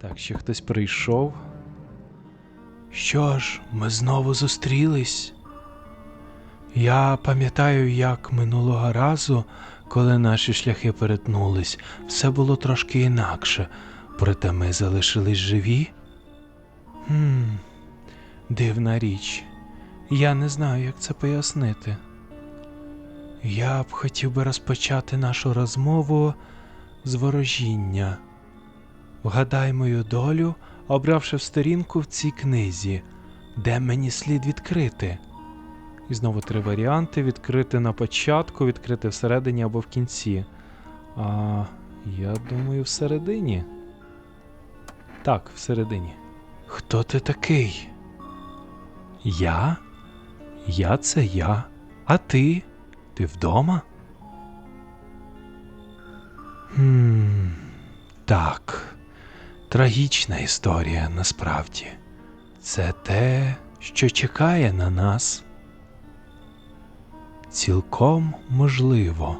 Так, ще хтось прийшов. Що ж, ми знову зустрілись. Я пам'ятаю, як минулого разу, коли наші шляхи перетнулись, все було трошки інакше, проте ми залишились живі. Хм, дивна річ. Я не знаю, як це пояснити. Я б хотів би розпочати нашу розмову з ворожіння. Вгадай мою долю, обравши в сторінку в цій книзі, де мені слід відкрити. І знову три варіанти: відкрити на початку, відкрити всередині або в кінці. А я думаю, всередині. Так, всередині. Хто ти такий? Я? Я це я. А ти? Ти вдома? Хм, так. Трагічна історія насправді. Це те, що чекає на нас. Цілком можливо.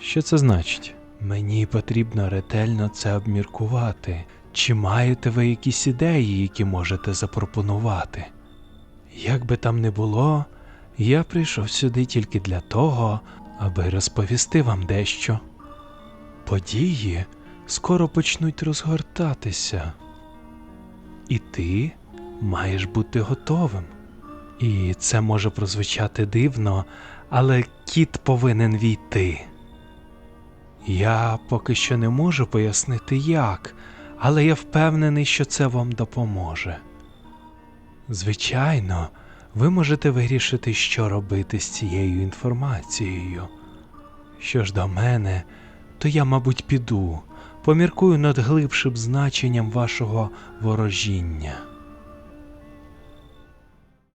Що це значить? Мені потрібно ретельно це обміркувати. Чи маєте ви якісь ідеї, які можете запропонувати? Як би там не було, я прийшов сюди тільки для того, аби розповісти вам дещо. Події скоро почнуть розгортатися. І ти маєш бути готовим. І це може прозвучати дивно, але кіт повинен війти. Я поки що не можу пояснити як, але я впевнений, що це вам допоможе. Звичайно, ви можете вирішити, що робити з цією інформацією. Що ж до мене, то я, мабуть, піду, поміркую над глибшим значенням вашого ворожіння.